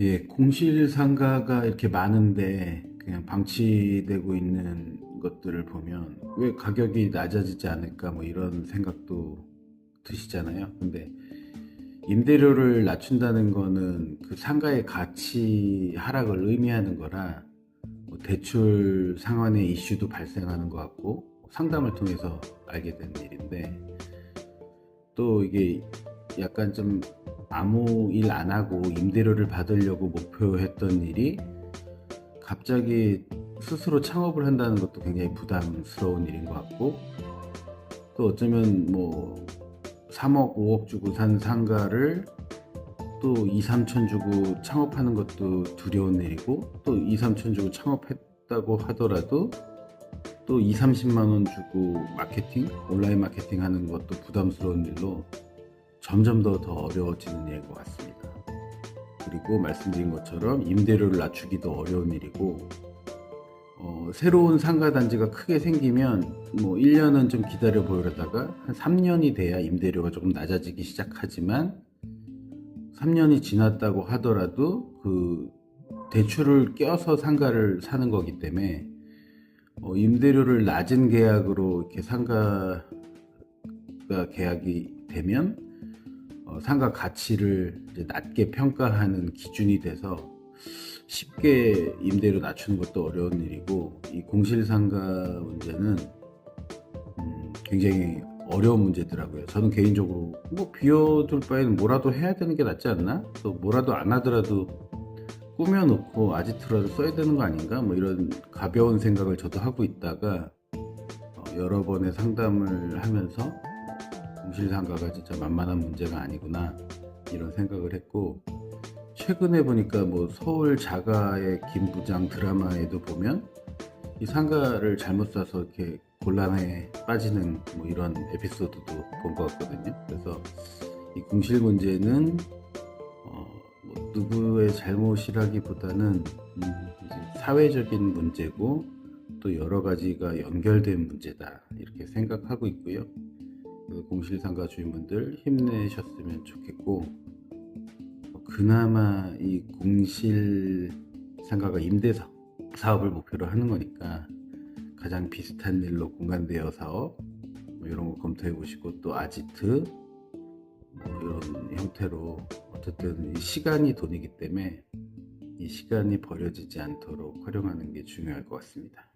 예, 공실 상가가 이렇게 많은데 그냥 방치되고 있는 것들을 보면 왜 가격이 낮아지지 않을까 뭐 이런 생각도 드시잖아요. 근데 임대료를 낮춘다는 거는 그 상가의 가치 하락을 의미하는 거라 뭐 대출 상환의 이슈도 발생하는 것 같고 상담을 통해서 알게 된 일인데 또 이게 약간 좀 아무 일 안 하고 임대료를 받으려고 목표했던 일이 갑자기 스스로 창업을 한다는 것도 굉장히 부담스러운 일인 것 같고 또 어쩌면 뭐 3억, 5억 주고 산 상가를 또 2, 3천 주고 창업하는 것도 두려운 일이고 또 2, 3천 주고 창업했다고 하더라도 또 2, 30만 원 주고 마케팅, 온라인 마케팅 하는 것도 부담스러운 일로 점점 더 더 어려워지는 일인 것 같습니다. 그리고 말씀드린 것처럼 임대료를 낮추기도 어려운 일이고 어, 새로운 상가 단지가 크게 생기면 뭐 1년은 좀 기다려 보려다가 한 3년이 돼야 임대료가 조금 낮아지기 시작하지만 3년이 지났다고 하더라도 그 대출을 껴서 상가를 사는 거기 때문에 어, 임대료를 낮은 계약으로 이렇게 상가가 계약이 되면 어, 상가 가치를 낮게 평가하는 기준이 돼서 쉽게 임대료 낮추는 것도 어려운 일이고 이 공실상가 문제는 음, 굉장히 어려운 문제더라고요. 저는 개인적으로 뭐 비워둘 바에는 뭐라도 해야 되는 게 낫지 않나? 또 뭐라도 안 하더라도 꾸며놓고 아지트라도 써야 되는 거 아닌가? 뭐 이런 가벼운 생각을 저도 하고 있다가 어, 여러 번의 상담을 하면서 공실상가가 진짜 만만한 문제가 아니구나 이런 생각을 했고 최근에 보니까 뭐 서울 자가의 김 부장 드라마에도 보면 이 상가를 잘못 사서 이렇게 곤란에 빠지는 뭐 이런 에피소드도 본 것 같거든요. 그래서 이 공실 문제는 어, 뭐 누구의 잘못이라기보다는 음, 사회적인 문제고 또 여러 가지가 연결된 문제다 이렇게 생각하고 있고요. 그래서 공실상가 주인분들 힘내셨으면 좋겠고 어, 그나마 이 공실상가가 임대 사- 사업을 목표로 하는 거니까 가장 비슷한 일로 공간 대여 사업 뭐 이런 거 검토해 보시고 또 아지트 뭐 이런 형태로 어쨌든 이 시간이 돈이기 때문에 이 시간이 버려지지 않도록 활용하는 게 중요할 것 같습니다.